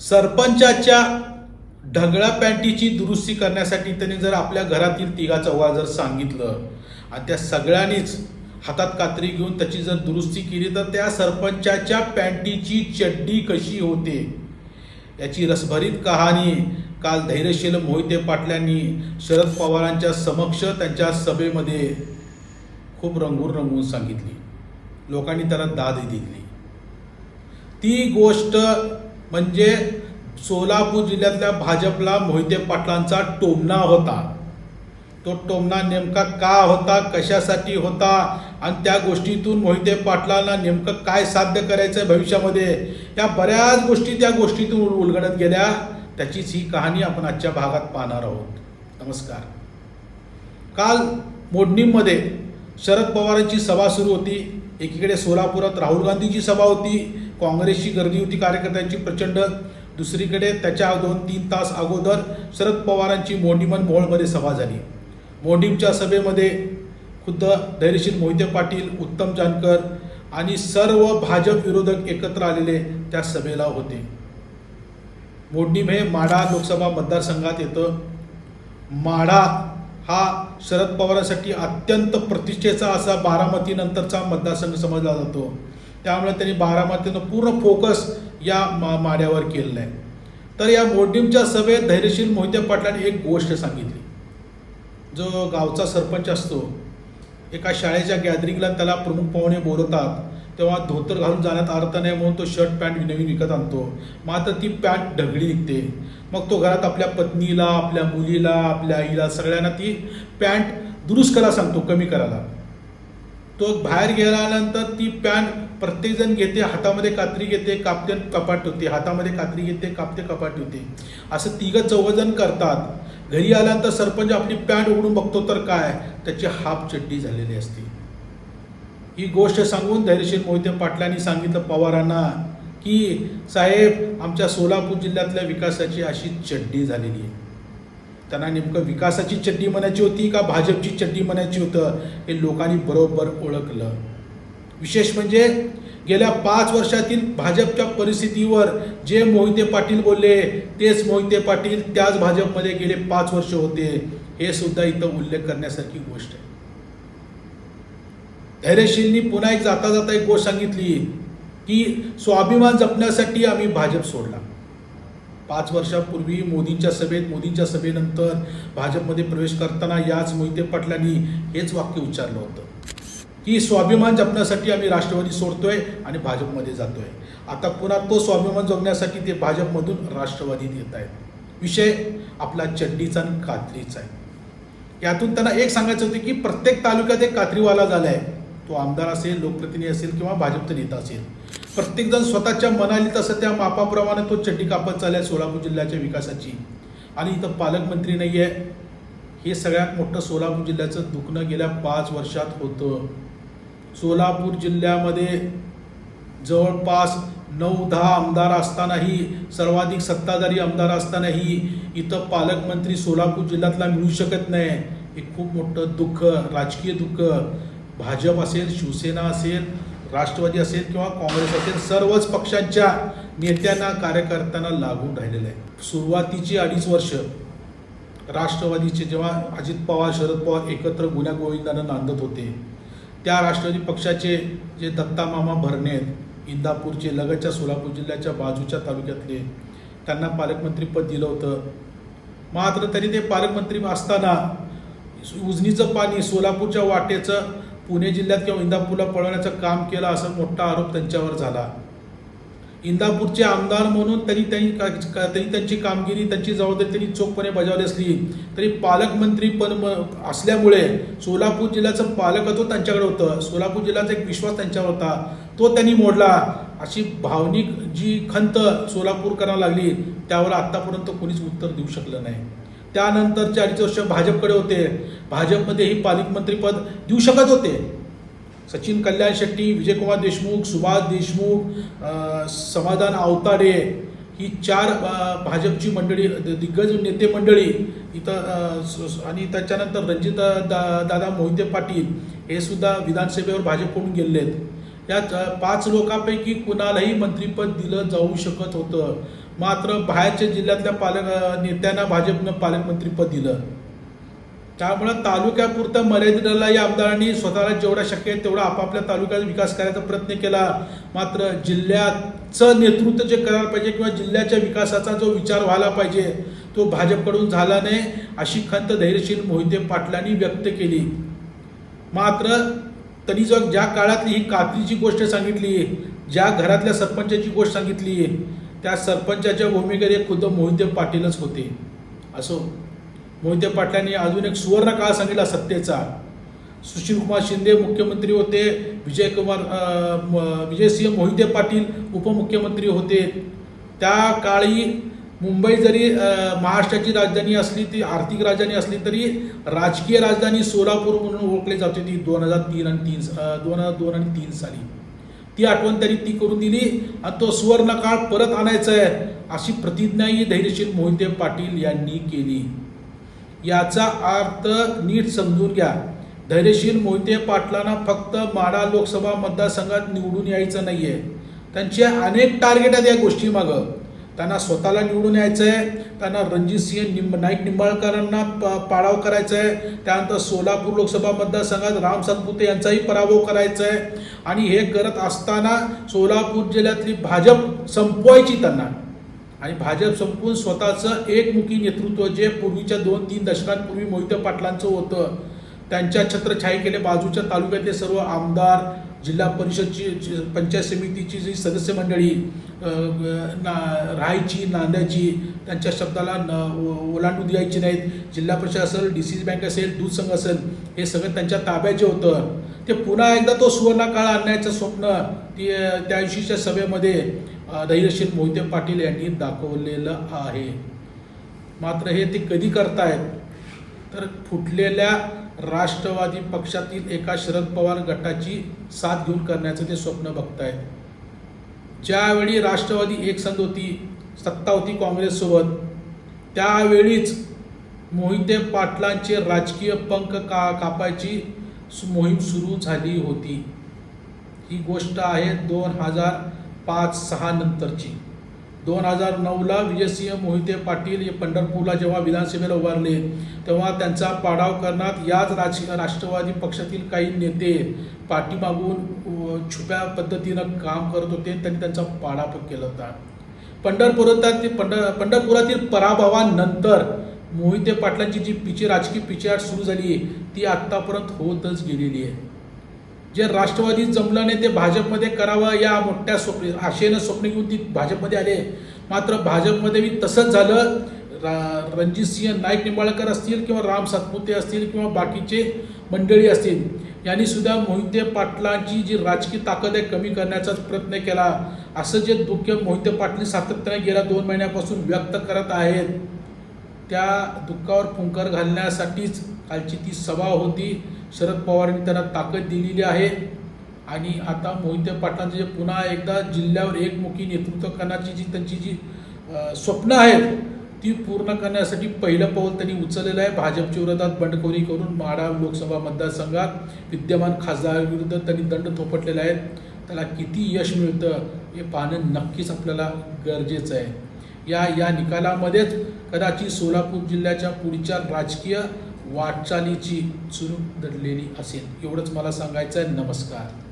सरपंचाच्या ढगळ्या पॅन्टीची दुरुस्ती करण्यासाठी त्यांनी जर आपल्या घरातील तिघा चौघा जर सांगितलं आणि त्या सगळ्यांनीच हातात कात्री घेऊन त्याची जर दुरुस्ती केली तर त्या सरपंचाच्या पॅन्टीची चड्डी कशी होते? याची रसभरीत कहाणी काल धैर्यशील मोहिते पाटलांनी शरद पवारांच्या समक्ष त्यांच्या सभेमध्ये खूप रंगून रंगून सांगितली. लोकांनी त्याला दाद दिली. ती गोष्ट म्हणजे सोलापूर जिल्ह्यातल्या भाजपला मोहिते पाटलांचा टोमणा होता. तो टोमणा नेमका का होता कशासाठी होता आणि त्या गोष्टीतून मोहिते पाटलांना नेमकं काय साध्य करायचं आहे भविष्यामध्ये या बऱ्याच गोष्टी त्या गोष्टीतून उल- उलगडत गेल्या. त्याचीच ही कहाणी आपण आजच्या भागात पाहणार आहोत. नमस्कार. काल मोडणीमध्ये शरद पवारांची सभा सुरू होती. एकीकडे सोलापुरात राहुल गांधीची सभा होती काँग्रेसची गर्दी होती कार्यकर्त्यांची प्रचंड. दुसरीकडे त्याच्या दोन तीन तास अगोदर शरद पवारांची मोंडीमन मोहोळमध्ये सभा झाली. मोंडीमच्या सभेमध्ये खुद्द धैर्यशील मोहिते पाटील उत्तम जानकर आणि सर्व भाजप विरोधक एकत्र आलेले त्या सभेला होते. मोडणीम हे माढा लोकसभा मतदारसंघात येतं. माढा हा शरद पवारांसाठी अत्यंत प्रतिष्ठेचा असा बारामतीनंतरचा मतदारसंघ समजला जातो. त्यामुळे त्यांनी बारामतीनं पूर्ण फोकस या मा माड्यावर केलेला आहे. तर या मोडणीमच्या सभेत धैर्यशील मोहिते पाटलांनी एक गोष्ट सांगितली. जो गावचा सरपंच असतो एका शाळेच्या गॅदरिंगला त्याला प्रमुख पाहुणे बोलवतात. तेव्हा धोतर घालून जाण्यात अर्थ नाही म्हणून तो शर्ट पॅन्ट नवीन विकत आणतो. मात्र ती पॅन्ट ढगडी निघते. मग तो घरात आपल्या पत्नीला आपल्या मुलीला आपल्या आईला सगळ्यांना ती पॅन्ट दुरुस्त करायला सांगतो कमी करायला. तो बाहेर गेल्यानंतर ती पॅन्ट प्रत्येकजण घेते हातामध्ये कात्री घेते कापते कपाट ठेवते हातामध्ये कात्री घेते कापते कपाट ठेवते. असं तिघं चौघजण करतात. घरी आल्यानंतर सरपंच आपली पॅन्ट उघडून बघतो तर काय? त्याची हाफ चड्डी झालेली असते. ही गोष्ट सांगून धैर्यशील मोहिते पाटलांनी सांगितलं पवारांना की साहेब आमच्या सोलापूर जिल्ह्यातल्या विकासाची अशी चड्डी झालेली आहे. त्यांना नेमकं विकासाची चड्डी म्हणायची होती का भाजपची चड्डी म्हणायची होतं हे लोकांनी बरोबर ओळखलं. विशेष म्हणजे गेल्या पाच वर्षातील भाजपच्या परिस्थितीवर जे मोहिते पाटील बोलले तेच मोहिते पाटील त्याच भाजपमध्ये गेले पाच वर्ष होते हे सुद्धा इथं उल्लेख करण्यासारखी गोष्ट आहे. धैर्यशीलनी पुन्हा एक जाता जाता एक गोष्ट सांगितली की स्वाभिमान जपण्यासाठी आम्ही भाजप सोडला. पाच वर्षापूर्वी मोदींच्या सभेत मोदींच्या सभेनंतर भाजपमध्ये प्रवेश करताना याच मोहिते पाटलांनी हेच वाक्य उच्चारलं होतं. की स्वाभिमान जपण्यासाठी आम्ही राष्ट्रवादी सोडतोय आणि भाजपमध्ये जातोय. आता पुन्हा तो स्वाभिमान जगण्यासाठी ते भाजपमधून राष्ट्रवादीत येत आहेत. विषय आपला चड्डीचा आणि कात्रीचा आहे. यातून त्यांना एक सांगायचं होतं की प्रत्येक तालुक्यात एक कात्रीवाला झाला आहे तो आमदार असेल लोकप्रतिनिधी असेल किंवा भाजपचा नेता असेल. प्रत्येकजण स्वतःच्या मनाली तसं त्या मापाप्रमाणे तो चड्डी कापत चाललाय सोलापूर जिल्ह्याच्या विकासाची. आणि इथं पालकमंत्री नाही आहे हे सगळ्यात मोठं सोलापूर जिल्ह्याचं दुखणं गेल्या पाच वर्षात होतं. सोलापूर जिल्ह्यामध्ये जवळपास नऊ दहा आमदार असतानाही सर्वाधिक सत्ताधारी आमदार असतानाही इथं पालकमंत्री सोलापूर जिल्ह्यातला मिळू शकत नाही. हे खूप मोठं दुःख राजकीय दुःख. भाजप असेल शिवसेना असेल राष्ट्रवादी असेल किंवा काँग्रेस असेल सर्वच पक्षांच्या नेत्यांना कार्यकर्त्यांना लागून राहिलेलं आहे. सुरुवातीची अडीच वर्ष राष्ट्रवादीचे जेव्हा अजित पवार शरद पवार एकत्र गुन्ह्या गोविंदानं नांदत होते त्या राष्ट्रवादी पक्षाचे जे दत्तामामा भरणे आहेत इंदापूरचे लगतच्या सोलापूर जिल्ह्याच्या बाजूच्या तालुक्यातले त्यांना पालकमंत्रीपद दिलं होतं. मात्र तरी ते पालकमंत्री असताना उजनीचं पाणी सोलापूरच्या वाटेचं पुणे जिल्ह्यात किंवा इंदापूरला पळवण्याचं काम केलं असा मोठा आरोप त्यांच्यावर झाला. इंदापूरचे आमदार म्हणून त्यांनी त्यांनी त्यांनी त्यांची कामगिरी त्यांची जबाबदारी त्यांनी चोखपणे बजावली असली तरी पालकमंत्री पण म- असल्यामुळे सोलापूर जिल्ह्याचं पालकत्व त्यांच्याकडे होतं. सोलापूर जिल्ह्याचा एक विश्वास त्यांच्यावर होता. तो त्यांनी मोडला. अशी भावनिक जी खंत सोलापूरकरांना लागली त्यावर आत्तापर्यंत कोणीच उत्तर देऊ शकलं नाही. त्यानंतरचे अडीच वर्ष भाजपकडे होते. भाजपमध्येही पालकमंत्रीपद देऊ शकत होते. सचिन कल्याण शेट्टी विजयकुमार देशमुख सुभाष देशमुख समाधान आवताडे ही चार भाजपची मंडळी दिग्गज नेते मंडळी इथं आणि त्याच्यानंतर रणजित दा दादा मोहिते पाटील हे सुद्धा विधानसभेवर भाजपकडून गेलेत या च- पाच लोकांपैकी कुणालाही मंत्रीपद दिलं जाऊ शकत होतं. मात्र बाहेरच्या जिल्ह्यातल्या पालक नेत्यांना भाजपनं पालकमंत्रीपद दिलं. त्यामुळं तालुक्यापुरतं मर्यादित या आमदारांनी स्वतःला जेवढा शक्य आहे तेवढा आपापल्या तालुक्याचा विकास करायचा प्रयत्न केला. मात्र जिल्ह्याचं नेतृत्व जे करायला पाहिजे किंवा जिल्ह्याच्या विकासाचा जो विचार व्हायला पाहिजे तो भाजपकडून झाला नाही अशी खंत धैर्यशील मोहिते पाटलांनी व्यक्त केली. मात्र त्यांनी जो ज्या काळातली ही कात्रीची गोष्ट सांगितली ज्या घरातल्या सरपंचाची गोष्ट सांगितली त्या सरपंचाच्या भूमिकेत खुद्द मोहिते पाटीलच होते. असो मोहिते पाटलांनी अजून एक सुवर्ण काळ सांगितला सत्तेचा. सुशीलकुमार शिंदे मुख्यमंत्री होते विजयकुमार अं, म- विजयसिंह मोहिते पाटील उपमुख्यमंत्री होते. त्या काळी मुंबई जरी महाराष्ट्राची राजधानी असली ती आर्थिक राजधानी असली तरी राजकीय राजधानी सोलापूर म्हणून ओळखली जात होती दोन हजार तीन आणि तीन दोन हजार दोन आणि तीन साली. ती आठवण त्यांनी ती करून दिली. आणि तो सुवर्ण काळ परत आणायचा आहे अशी प्रतिज्ञाही धैर्यशील मोहिते पाटील यांनी केली. याचा अर्थ नीट समजून घ्या. धैर्यशील मोहिते पाटलांना फक्त माडा लोकसभा मतदारसंघात निवडून यायचं नाही आहे त्यांचे अनेक टार्गेट आहेत या गोष्टीमागं. त्यांना स्वतःला निवडून यायचं आहे त्यांना रणजितसिंह निंब नाईक निंबाळकरांना प- पाडाव करायचा आहे त्यानंतर सोलापूर लोकसभा मतदारसंघात राम सातपुते यांचाही पराभव करायचा आहे आणि हे करत असताना सोलापूर जिल्ह्यातली भाजप संपवायची त्यांना. आणि भाजप संपून स्वतःचं एकमुखी नेतृत्व जे पूर्वीच्या दोन तीन दशकांपूर्वी मोहिते पाटलांचं होतं त्यांच्या छत्रछायेखाली बाजूच्या तालुक्यातले सर्व आमदार जिल्हा परिषदची पंचायत समितीची जी सदस्य मंडळी ना राहायची नांदायची त्यांच्या शब्दाला न ओ- ओलांडू द्यायची नाहीत. जिल्हा परिषद असेल डी सी बँक असेल दूध संघ असेल हे सगळं त्यांच्या ताब्यात जे होतं ते पुन्हा एकदा तो सुवर्णकाळ आणण्याचं स्वप्न ती त्या दिवशीच्या सभेमध्ये अ, धैर्यशील मोहिते पाटील यांनी दाखवलेलं आहे. मात्र हे ते कधी करतायत? तर फुटलेल्या राष्ट्रवादी पक्षातील एका शरद पवार गटाची साथ घेऊन करण्याचं ते स्वप्न बघतायत. ज्यावेळी राष्ट्रवादी एकसंध होती सत्ता होती काँग्रेससोबत त्यावेळीच मोहिते पाटलांचे राजकीय पंख का कापायची सु- मोहीम सुरू झाली होती. ही गोष्ट आहे दोन हजार पाच सहा नंतरची. दोन हजार नऊला विजयसिंह मोहिते पाटील हे पंढरपूरला जेव्हा विधानसभेला उभारले तेव्हा त्यांचा पाडाव करण्यात याच राज राष्ट्रवादी पक्षातील काही नेते पाठीमागून छुप्या पद्धतीनं काम करत होते त्यांनी त्यांचा पाडाव केला होता. पंढरपुरातील पंढर पंढरपुरातील पराभवानंतर मोहिते पाटलांची जी पिचे राजकीय पिछेहाट सुरू झाली ती आत्तापर्यंत होतच गेलेली आहे. जे राष्ट्रवादी जमलं नाही ते भाजपमध्ये करावं या मोठ्या स्वप्न आशेनं स्वप्न घेऊन ती भाजपमध्ये आले. मात्र भाजपमध्ये बी तसंच झालं. रा रणजितसिंह नाईक निंबाळकर असतील किंवा राम सातपुते असतील किंवा बाकीचे मंडळी असतील यांनी सुद्धा मोहिते पाटलांची जी राजकीय ताकद आहे कमी करण्याचाच प्रयत्न केला. असं जे दुःख मोहिते पाटील सातत्याने गेल्या दोन महिन्यापासून व्यक्त करत आहेत त्या दुःखावर फुंकर घालण्यासाठीच कालची ती सभा होती. शरद पवारांनी त्यांना ताकद दिलेली आहे. आणि आता मोहिते पाटलांचं जे पुन्हा एकदा जिल्ह्यावर एकमुखी नेतृत्व करण्याची जी त्यांची जी स्वप्न आहेत ती पूर्ण करण्यासाठी पहिलं पाऊल त्यांनी उचललेलं आहे. भाजपच्या विरोधात बंडखोरी करून माढा लोकसभा मतदारसंघात विद्यमान खासदाराविरुद्ध त्यांनी दंड थोपटलेला आहे. त्याला किती यश मिळतं हे पाहणं नक्कीच आपल्याला गरजेचं आहे. या या निकालामध्येच कदाचित सोलापूर जिल्ह्याच्या पुढच्या राजकीय वाटचालीची चुरूक दडलेली असेल. एवढंच मला सांगायचं आहे नमस्कार.